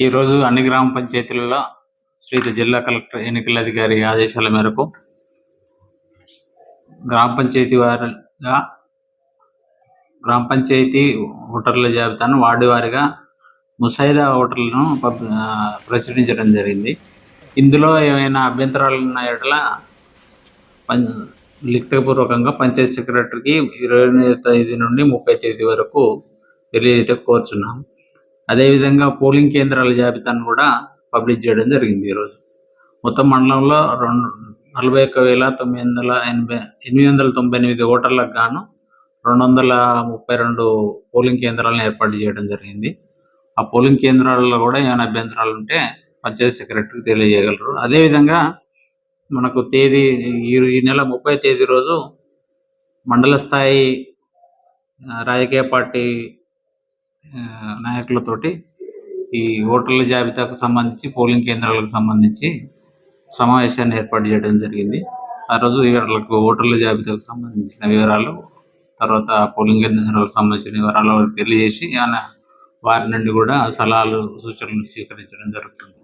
ఈరోజు అన్ని గ్రామ పంచాయతీలలో శ్రీత జిల్లా కలెక్టర్ ఎన్నికల అధికారి ఆదేశాల మేరకు గ్రామ పంచాయతీ వారిగా గ్రామ పంచాయతీ ఓటర్ల జాబితాను వార్డు వారిగా ముసాయిదా ఓటర్లను పబ్- ప్రచురించడం జరిగింది. ఇందులో ఏమైనా అభ్యంతరాలు ఉన్న ఎడల పం లిఖితపూర్వకంగా పంచాయతీ సెక్రటరీకి ఇరవై తేదీ నుండి ముప్పై తేదీ వరకు తెలియజేయటం కోరుచున్నాం. అదేవిధంగా పోలింగ్ కేంద్రాల జాబితాను కూడా పబ్లిష్ చేయడం జరిగింది ఈరోజు మొత్తం మండలంలో రెండు నలభై ఒక్క వేల తొమ్మిది వందల ఎనభై ఎనిమిది వందల తొంభై ఎనిమిది ఓటర్లకు గాను రెండు వందల ముప్పై రెండు పోలింగ్ కేంద్రాలను ఏర్పాటు చేయడం జరిగింది. ఆ పోలింగ్ కేంద్రాలలో కూడా ఏమైనా అభ్యంతరాలు ఉంటే పంచాయతీ సెక్రటరీకి తెలియజేయగలరు. అదేవిధంగా మనకు తేదీ ఈ నెల ముప్పై తేదీ రోజు మండల స్థాయి రాజకీయ పార్టీ నాయకులతోటి ఈ ఓటర్ల జాబితాకు సంబంధించి పోలింగ్ కేంద్రాలకు సంబంధించి సమావేశాన్ని ఏర్పాటు చేయడం జరిగింది. ఆ రోజు వీళ్ళకు ఓటర్ల జాబితాకు సంబంధించిన వివరాలు తర్వాత పోలింగ్ కేంద్రాలకు సంబంధించిన వివరాలు వారికి తెలియజేసి ఆయన వారి నుండి కూడా సలహాలు సూచనలు స్వీకరించడం జరుగుతుంది.